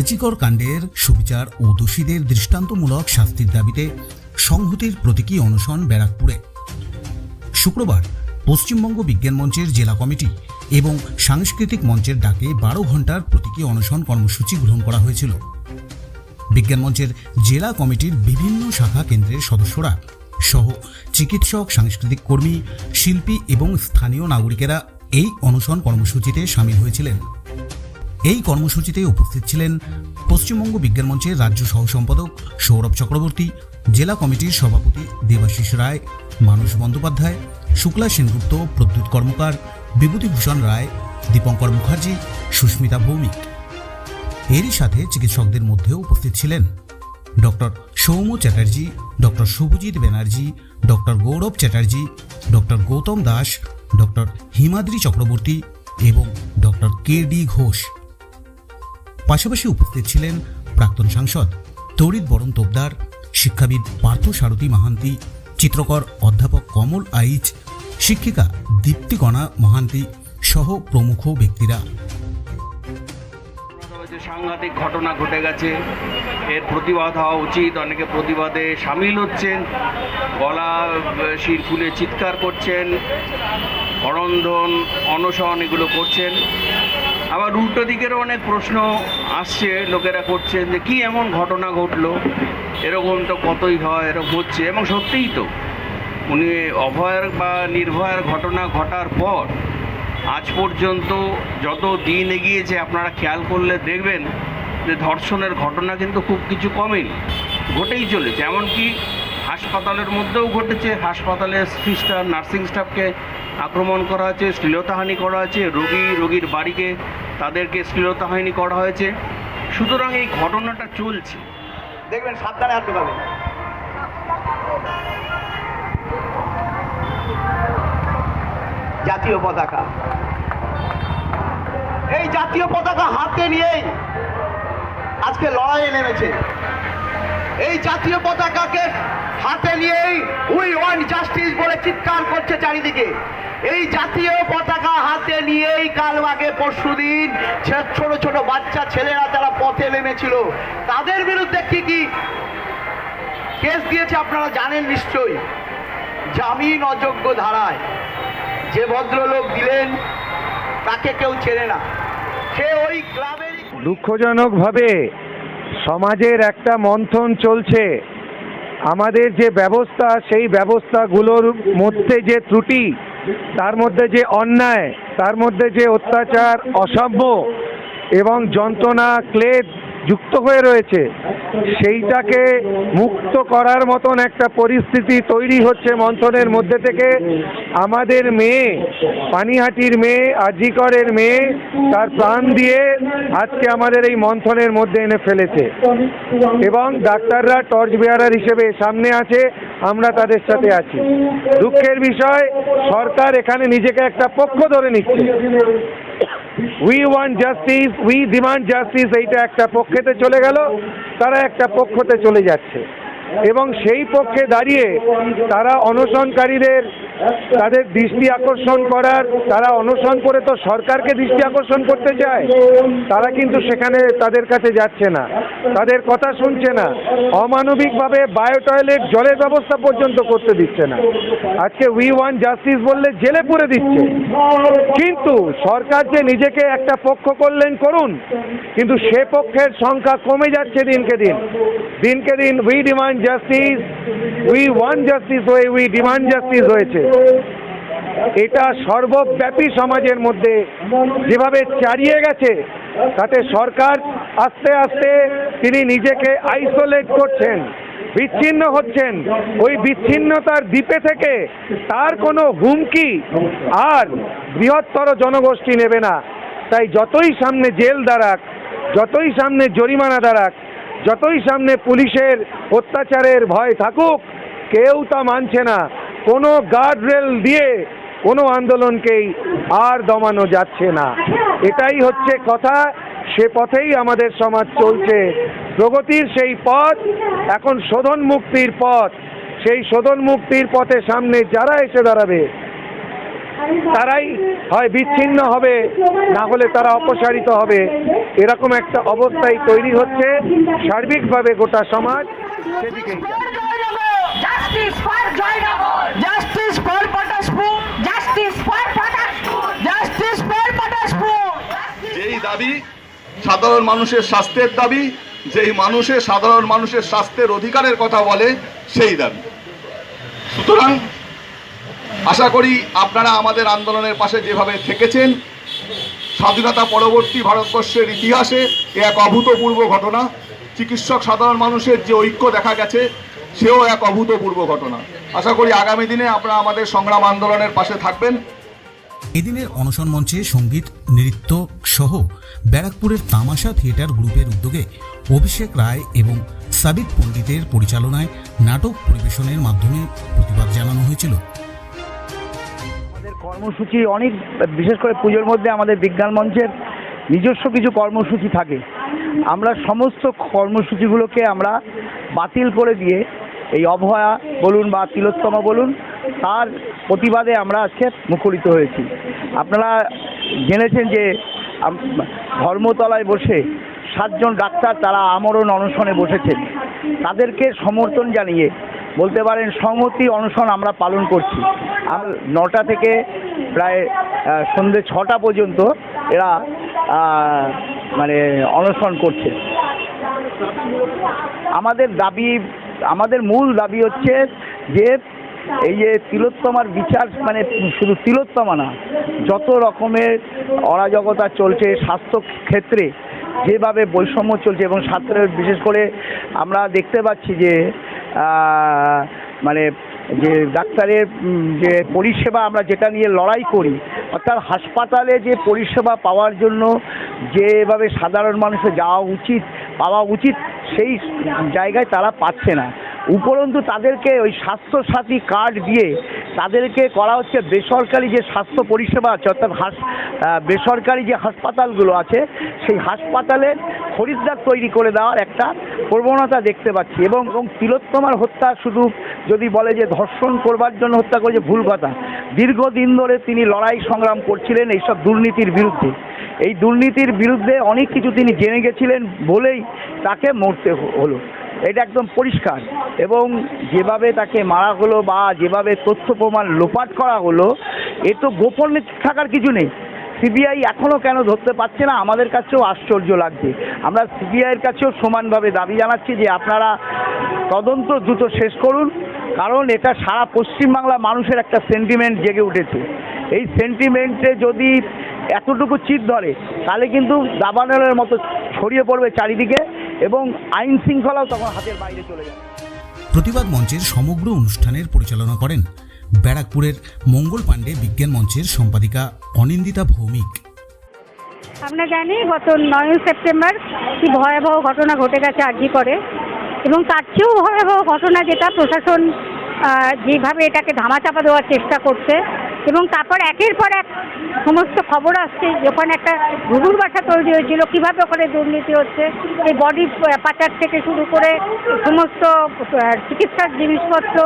আরজিকর কাণ্ডের সুবিচার ও দোষীদের দৃষ্টান্তমূলক শাস্তির দাবিতে সংহতির প্রতীকী অনশন ব্যারাকপুরে। শুক্রবার পশ্চিমবঙ্গ বিজ্ঞান মঞ্চের জেলা কমিটি এবং সাংস্কৃতিক মঞ্চের ডাকে বারো ঘণ্টার প্রতীকী অনশন কর্মসূচি গ্রহণ করা হয়েছিল। বিজ্ঞান মঞ্চের জেলা কমিটির বিভিন্ন শাখা কেন্দ্রের সদস্যরা সহ চিকিৎসক, সাংস্কৃতিক কর্মী, শিল্পী এবং স্থানীয় নাগরিকেরা এই অনশন কর্মসূচিতে সামিল হয়েছিলেন। এই কর্মসূচিতে উপস্থিত ছিলেন পশ্চিমবঙ্গ বিজ্ঞান মঞ্চের রাজ্য সহ সম্পাদক সৌরভ চক্রবর্তী, জেলা কমিটির সভাপতি দেবাশিস রায়, মানস বন্দ্যোপাধ্যায়, শুক্লা সেনগুপ্ত, প্রদ্যুৎ কর্মকার, বিভূতিভূষণ রায়, দীপঙ্কর মুখার্জি, সুস্মিতা ভৌমিক। এরই সাথে চিকিৎসকদের মধ্যেও উপস্থিত ছিলেন doctor Soumya Chatterjee, doctor Subhajit Banerjee, doctor Gourab Chatterjee, doctor Goutam Das, doctor Himadri Chakraborty এবং ডক্টর কে ডি ঘোষ। পাশাপাশি উপস্থিত ছিলেন প্রাক্তন সাংসদ তরিত বরণ তোপদার, শিক্ষাবিদ পার্থ সারথী মাহান্তি, চিত্রকর অধ্যাপক কমল আইচ, শিক্ষিকা দীপ্তিকণা মহান্তি সহ প্রমুখ ব্যক্তিরা। সাংঘাতিক ঘটনা ঘটে গেছে, এর প্রতিবাদ হওয়া উচিত। অনেকে প্রতিবাদে সামিল হচ্ছেন, গলা, শির চিৎকার করছেন অরন্ধন অনশন এগুলো করছেন। আবার উল্টো দিকেরও অনেক প্রশ্ন আসছে, লোকেরা করছেন যে কি এমন ঘটনা ঘটলো? এরকম তো কতই হয়, এরকম হচ্ছে। এবং সত্যিই তো, উনি অভয়ের বা নির্ভয়ের ঘটনা ঘটার পর আজ পর্যন্ত যত দিন এগিয়েছে, আপনারা খেয়াল করলে দেখবেন যে ধর্ষণের ঘটনা কিন্তু খুব কিছু কমেনি, ঘটেই চলেছে। এমনকি হাসপাতালের মধ্যেও ঘটেছে। হাসপাতালের সিস্টার, নার্সিং স্টাফকে আক্রমণ করা হয়েছে, শ্লীলতাহানি করা হয়েছে, রোগী, রোগীর বাড়িকে তাদেরকে শ্লীলতাহানি করা হয়েছে। সুতরাং এই ঘটনাটা চলছে। দেখবেন, সাবধানে হাত ঢোকাবেন জাতীয় পতাকা। এই জাতীয় পতাকা হাতে নিয়েই আজকে লড়াইয়ে নেমেছে। এই জাতীয় পতাকাকে হাতে নিয়েই উই ওয়ান্ট জাস্টিস বলে চিৎকার করছে চারিদিকে। এই জাতীয় পতাকা হাতে নিয়েই কাল আগে পরশু দিন ছোট ছোট বাচ্চা ছেলেরা তারা পথে নেমেছিল। তাদের বিরুদ্ধে কি কি কেস দিয়েছে আপনারা জানেন নিশ্চয়ই? জামিন অযোগ্য ধারায় যে ভদ্রলোক দিলেন, তাকে কেউ চেনে না। সে ওই ক্লাবেরই দুঃখজনকভাবে সমাজের একটা মন্থন চলছে। আমাদের যে ব্যবস্থা, সেই ব্যবস্থাগুলোর মধ্যে যে ত্রুটি, তার মধ্যে যে অন্যায়, তার মধ্যে যে অত্যাচার, অসভ্য এবং যন্ত্রণা, ক্লেদ যুক্ত হয়ে রয়েছে। সেইটাকে মুক্ত করার মতন একটা পরিস্থিতি তৈরি হচ্ছে মন্থনের মধ্যে থেকে। আমাদের মেয়ে, পানিহাটির মেয়ে আজিকরের মেয়ে, তার প্রাণ দিয়ে আজকে আমাদের এই মন্থনের মধ্যে এনে ফেলেছে। এবং ডাক্তাররা টর্চ বেয়ারার হিসেবে সামনে আছে, আমরা তাদের সাথে আছি। দুঃখের বিষয়, সরকার এখানে নিজেকে একটা পক্ষ ধরে নিচ্ছে। We want justice we demand justice এইটা একটা পক্ষেতে চলে গেল, তারা একটা পক্ষতে চলে যাচ্ছে। এবং সেই পক্ষে দাঁড়িয়ে তারা অনশনকারীদের তাদের দৃষ্টি আকর্ষণ করার, তারা অনশন করে তো সরকারকে দৃষ্টি আকর্ষণ করতে চায়, তারা কিন্তু সেখানে তাদের কাছে যাচ্ছে না। তাদের কথা শুনছে না। অমানবিকভাবে বায়ো টয়লেট জলের ব্যবস্থা পর্যন্ত করতে দিচ্ছে না। আজকে উই ওয়ান জাস্টিস বললে জেলে পুরে দিচ্ছে। কিন্তু সরকার যে নিজেকে একটা পক্ষ করলেন, করুন। কিন্তু সে পক্ষের সংখ্যা কমে যাচ্ছে দিনকে দিন। দিনকে দিন we demand justice we want justice হয়ে উই ডিমান্ড জাস্টিস হয়েছে। এটা সর্বব্যাপী সমাজের মধ্যে যেভাবে চারিয়ে গেছে, তাতে সরকার আস্তে আস্তে তিনি নিজেকে আইসোলেট করছেন, বিচ্ছিন্ন হচ্ছেন। ওই বিচ্ছিন্নতার দ্বীপে থেকে তার কোনো হুমকি আর বৃহত্তর জনগোষ্ঠী নেবে না। তাই যতই সামনে জেল দাঁড়াক, যতই সামনে জরিমানা দাঁড়াক যতই সামনে পুলিশের অত্যাচারের ভয় থাকুক, কেউ তা মানছে না। কোনো গার্ড রেল দিয়ে কোনো আন্দোলনকেই আর দমানো যাচ্ছে না। এটাই হচ্ছে কথা। সে পথেই আমাদের সমাজ চলছে। প্রগতির সেই পথ, এখন শোধন মুক্তির পথ। সেই শোধন মুক্তির পথে সামনে যারা এসে দাঁড়াবে, তারাই হয় বিচ্ছিন্ন হবে, না হলে তারা অপসারিত হবে। এরকম একটা অবস্থায় তৈরি হচ্ছে সার্বিকভাবে গোটা সমাজ সেদিকেই যেই দাবি সাধারণ মানুষের স্বাস্থ্যের দাবি যেই মানুষের সাধারণ মানুষের স্বাস্থ্যের অধিকারের কথা বলে সেই দাবি। সুতরাং আশা করি আপনারা আমাদের আন্দোলনের পাশে যেভাবে থেকেছেন স্বাধীনতা পরবর্তী ভারতবর্ষের ইতিহাসে এ এক অভূতপূর্ব ঘটনা। চিকিৎসক সাধারণ মানুষের যে ঐক্য দেখা গেছে, সেও এক অভূতপূর্ব ঘটনা। আশা করি আগামী দিনে আপনারা আমাদের সংগ্রাম আন্দোলনের পাশে থাকবেন। এদিনের অনশন মঞ্চে সংগীত, নৃত্য সহ ব্যারাকপুরের তামাশা থিয়েটার গ্রুপের উদ্যোগে অভিষেক রায় এবং সাবিত পণ্ডিতের পরিচালনায় নাটক পরিবেশনের মাধ্যমে প্রতিবাদ জানানো হয়েছিল। কর্মসূচি, অনেক, বিশেষ করে পুজোর মধ্যে আমাদের বিজ্ঞান মঞ্চের নিজস্ব কিছু কর্মসূচি থাকে। আমরা সমস্ত কর্মসূচিগুলোকে আমরা বাতিল করে দিয়ে, এই অভয়া বলুন বা তিলোত্তমা বলুন, তার প্রতিবাদে আমরা আজকে মুখরিত হয়েছি। আপনারা জেনেছেন যে ধর্মতলায় বসে সাতজন ডাক্তার তারা আমরণ অনশনে বসেছেন। তাদেরকে সমর্থন জানিয়ে বলতে পারেন সংহতি অনশন আমরা পালন করছি। আর নটা থেকে প্রায় সন্ধ্যে ছটা পর্যন্ত এরা মানে অনশন করছে। আমাদের দাবি, আমাদের মূল দাবি হচ্ছে যে এই যে তিলোত্তমার বিচার মানে শুধু তিলোত্তমা না, যত রকমের অরাজকতা চলছে স্বাস্থ্য ক্ষেত্রে, যেভাবে বৈষম্য চলছে এবং ছাত্রের বিশেষ করে আমরা দেখতে পাচ্ছি যে মানে যে ডাক্তারের যে পরিষেবা আমরা যেটা নিয়ে লড়াই করি, অর্থাৎ হাসপাতালে যে পরিষেবা পাওয়ার জন্য যেভাবে সাধারণ মানুষের যাওয়া উচিত, পাওয়া উচিত, সেই জায়গায় তারা পাচ্ছে না। উপরন্তু তাদেরকে ওই স্বাস্থ্যসাথী কার্ড দিয়ে তাদেরকে করা হচ্ছে বেসরকারি যে স্বাস্থ্য পরিষেবা আছে, অর্থাৎ হাস বেসরকারি যে হাসপাতালগুলো আছে, সেই হাসপাতালে খরিদ্দার তৈরি করে দেওয়ার একটা প্রবণতা দেখতে পাচ্ছি। এবং এবং তিলোত্তমার হত্যা শুধু যদি বলে যে ধর্ষণ করবার জন্য হত্যা করেছে ভুল কথা, দীর্ঘদিন ধরে তিনি লড়াই সংগ্রাম করছিলেন এইসব দুর্নীতির বিরুদ্ধে। এই দুর্নীতির বিরুদ্ধে অনেক কিছু তিনি জেনে গেছিলেন বলেই তাকে মরতে হলো। এটা একদম পরিষ্কার। এবং যেভাবে তাকে মারা হলো বা যেভাবে তথ্য প্রমাণ লোপাট করা হলো, এ তো গোপনে থাকার কিছু নেই। সিবিআই এখনও কেন ধরতে পারছে না? আমাদের কাছেও আশ্চর্য লাগছে। আমরা সিবিআইয়ের কাছেও সমানভাবে দাবি জানাচ্ছি যে আপনারা তদন্ত দ্রুত শেষ করুন, কারণ এটা সারা পশ্চিমবাংলা মানুষের একটা সেন্টিমেন্ট জেগে উঠেছে। এই সেন্টিমেন্টে যদি এতটুকু চিত ধরে, তাহলে কিন্তু দাবানলের মতো ছড়িয়ে পড়বে চারিদিকে। এবং আইন শৃঙ্খলাও তখন হাতের বাইরে চলে যাবে প্রতিবাদ মঞ্চের সমগ্র অনুষ্ঠানের পরিচালনা করেন ব্যারাকপুরের মঙ্গল পাণ্ডে বিজ্ঞান মঞ্চের সম্পাদিকা অনিন্দিতা ভৌমিক। আমরা জানি গত নয় সেপ্টেম্বর কি ভয়াবহ ঘটনা ঘটে গেছে আর্জি করে এবং তার চেয়েও ভয়াবহ ঘটনা যেটা প্রশাসন যেভাবে এটাকে ধামাচাপা দেওয়ার চেষ্টা করছে এবং তারপর একের পর এক সমস্ত খবর আসছে যখন একটা ঘুঘুর বাসা তৈরি হয়েছিল, কীভাবে ওখানে দুর্নীতি হচ্ছে, এই বডি পাচার থেকে শুরু করে সমস্ত চিকিৎসার জিনিসপত্র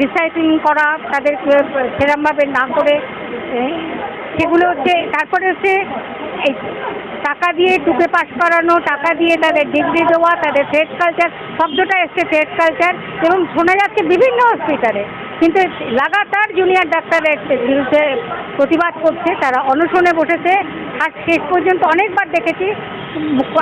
রিসাইক্লিং করা, তাদের সেরমভাবে না করে সেগুলো হচ্ছে, তারপরে হচ্ছে এই টাকা দিয়ে টুকে পাস করানো, টাকা দিয়ে তাদের ডিগ্রি দেওয়া, তাদের ট্রেড কালচার শব্দটা এসছে ট্রেড কালচার এবং শোনা যাচ্ছে বিভিন্ন হসপিটালে কিন্তু লাগাতার জুনিয়র ডাক্তার বিরুদ্ধে প্রতিবাদ করছে, তারা অনশনে বসেছে। আর শেষ পর্যন্ত অনেকবার দেখেছি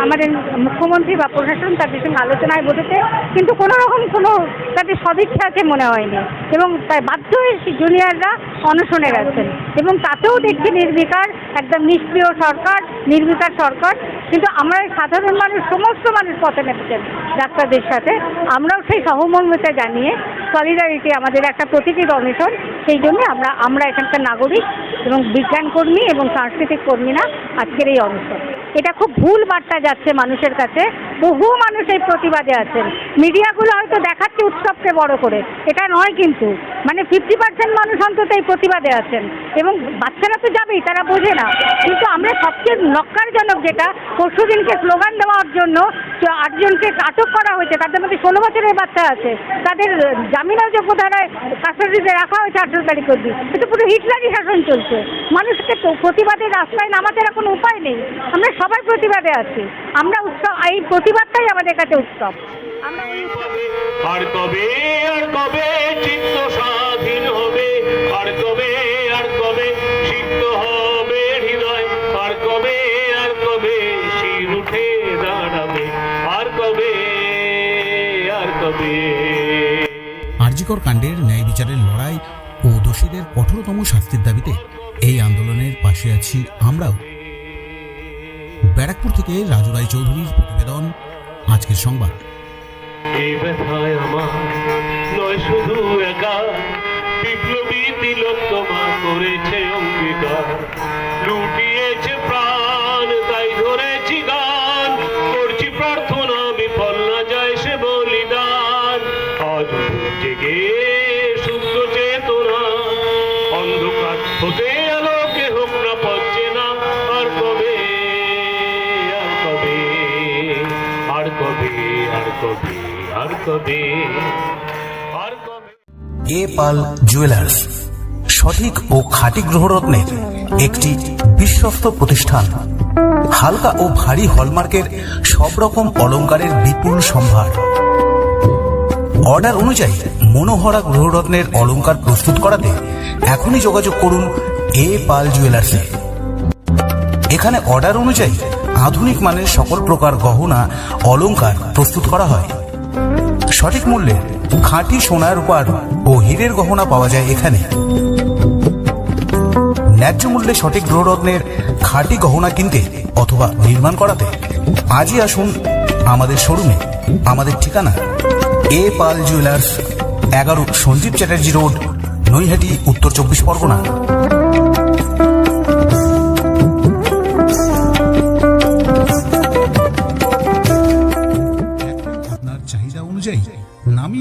আমাদের মুখ্যমন্ত্রী বা প্রশাসন তাদের সঙ্গে আলোচনায় বসেছে, কিন্তু কোনো রকম কোনো তাদের সদিচ্ছা আছে মনে হয়নি। এবং তাই বাধ্য হয়ে জুনিয়ররা অনশনে গেছেন। এবং তাতেও দেখছি নির্বিকার, একদম নিষ্ক্রিয় সরকার, নির্বিকার সরকার। কিন্তু আমরা সাধারণ মানুষ, সমস্ত মানুষ পথে নেমেছেন ডাক্তারদের সাথে। আমরাও সেই সহমর্মিতা জানিয়ে সলিডারিটি আমাদের একটা প্রতীকী অনশন, সেই জন্য আমরা আমরা এখানকার নাগরিক এবং বিজ্ঞান কর্মী এবং সাংস্কৃতিক কর্মীরা আজকের এই অনশন এটা খুব ভুল বার্তা যাচ্ছে মানুষের কাছে। বহু মানুষ এই প্রতিবাদে আছেন। মিডিয়াগুলো হয়তো দেখাচ্ছে উৎসবকে বড় করে। এটা নয় কিন্তু। মানে ফিফটি পার্সেন্ট মানুষ অন্তত এই প্রতিবাদে আছেন। এবং বাচ্চারা তো যাবেই, তারা বোঝে না। কিন্তু আমরা সবচেয়ে নক্কারজনক যেটা, পরশু দিনকে স্লোগান দেওয়ার জন্য আটজনকে আটক করা হয়েছে, তাদের মধ্যে ষোলো বছরের বাচ্চা আছে। তাদের জামিন যোগ্য ধারায় কাস্টাডিতে রাখা হয়েছে আঠেরো তারিখ অব্দি এটা পুরো হিটলারি শাসন চলছে। মানুষকে প্রতিবাদের রাস্তায় নামাতে কোনো উপায় নেই। আমরা সবাই প্রতিবাদে আছি। আমরা উৎসব, এই প্রতিবাদটাই আমাদের কাছে উৎসব আমরা আর কবে আর কবে চিত্ত স্বাধীন হবে? আর কবে আর কবে সিদ্ধ হবে হৃদয়? আর কবে আর কবে শির উঠে দাঁড়াবে? আর কবে আর কবে? আরজিকর কাণ্ডের ন্যায় বিচারের লড়াই ও দোষীদের কঠোরতম শাস্তির দাবিতে এই আন্দোলনের পাশে আছি আমরাও। ব্যারাকপুর থেকে রাজু রায় চৌধুরীর প্রতিবেদন আজকের সংবাদ। এই আমার শুধু একা, বিপ্লবী তিলক করেছে অঙ্গীকার এ পাল জুয়েলার্স, সঠিক ও খাঁটি গ্রহরত্নের একটি বিশ্বস্ত প্রতিষ্ঠান। হালকা ও ভারী হলমার্কের সব রকম অলংকারের বিপুল সম্ভার। অর্ডার অনুযায়ী মনোহরা গ্রহরত্নের অলংকার প্রস্তুত করাতে এখনই যোগাযোগ করুন এ পাল জুয়েলার্সে। এখানে অর্ডার অনুযায়ী আধুনিক মানের সকল প্রকার গহনা অলঙ্কার প্রস্তুত করা হয়। সঠিক মূল্যে খাঁটি সোনার রূপার ও হীরের গহনা পাওয়া যায় এখানে। ন্যায্য মূল্যে সঠিক গ্রহরত্নের খাঁটি গহনা কিনতে অথবা নির্মাণ করাতে আজই আসুন আমাদের শোরুমে। আমাদের ঠিকানা এ পাল জুয়েলার্স, এগারো সঞ্জীব চ্যাটার্জি রোড, নৈহাটি, উত্তর চব্বিশ পরগনা।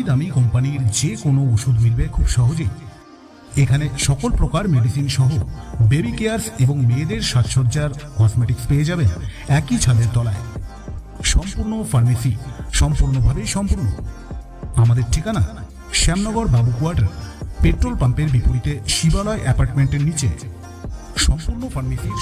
দামি কোম্পানির যে কোনো ওষুধ মিলবে খুব সহজেই। এখানে সকল প্রকার মেডিসিন সহ বেবি কেয়ারস এবং মেয়েদের সাজসজ্জার কসমেটিক্স পেয়ে যাবেন একই ছাদের তলায়। সম্পূর্ণ ফার্মেসি সম্পূর্ণভাবে সম্পূর্ণ। আমাদের ঠিকানা শ্যামনগর বাবু কোয়ার্টার, পেট্রোল পাম্পের বিপরীতে শিবালয় অ্যাপার্টমেন্টের নিচে। সম্পূর্ণ ফার্মেসির